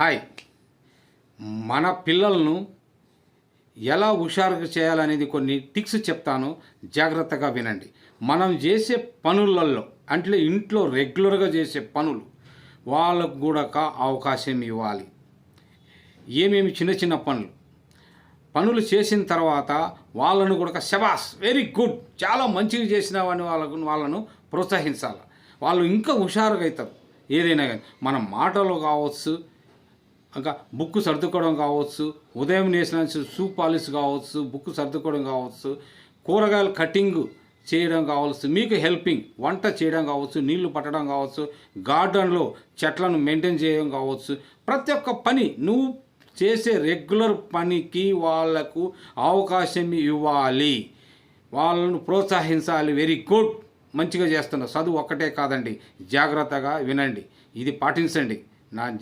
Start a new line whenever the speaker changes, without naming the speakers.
Hi. మన పిల్లలను ఎలా హుషారుగా చేయాలనేది కొన్ని టిక్స్ చెప్తాను. జాగ్రత్తగా వినండి. మనం చేసే పనులలో అంటే ఇంట్లో రెగ్యులర్గా చేసే పనులు వాళ్ళకు కూడా అవకాశం ఇవ్వాలి. ఏమేమి చిన్న చిన్న పనులు? పనులు చేసిన తర్వాత వాళ్ళను కూడా శబాస్ వెరీ గుడ్ చాలా మంచిగా చేసినావని వాళ్ళకు వాళ్ళను ప్రోత్సహించాలి. వాళ్ళు ఇంకా హుషారుగా అవుతారు. ఏదైనా కానీ మన మాటలు కావచ్చు ఇంకా బుక్ సర్దుకోవడం కావచ్చు ఉదయం నేసిన షూ పాలిష్ కావచ్చు బుక్ సర్దుకోవడం కావచ్చు కూరగాయలు కటింగ్ చేయడం కావచ్చు మీకు హెల్పింగ్ వంట చేయడం కావచ్చు నీళ్ళు పట్టడం కావచ్చు గార్డెన్లో చెట్లను మెయింటైన్ చేయడం కావచ్చు ప్రతి ఒక్క పని నువ్వు చేసే రెగ్యులర్ పనికి వాళ్ళకు అవకాశం ఇవ్వాలి. వాళ్ళను ప్రోత్సహించాలి. Very good. మంచిగా చేస్తున్నారు. చదువు ఒక్కటే కాదండి. జాగ్రత్తగా వినండి. ఇది పాటించండి. నా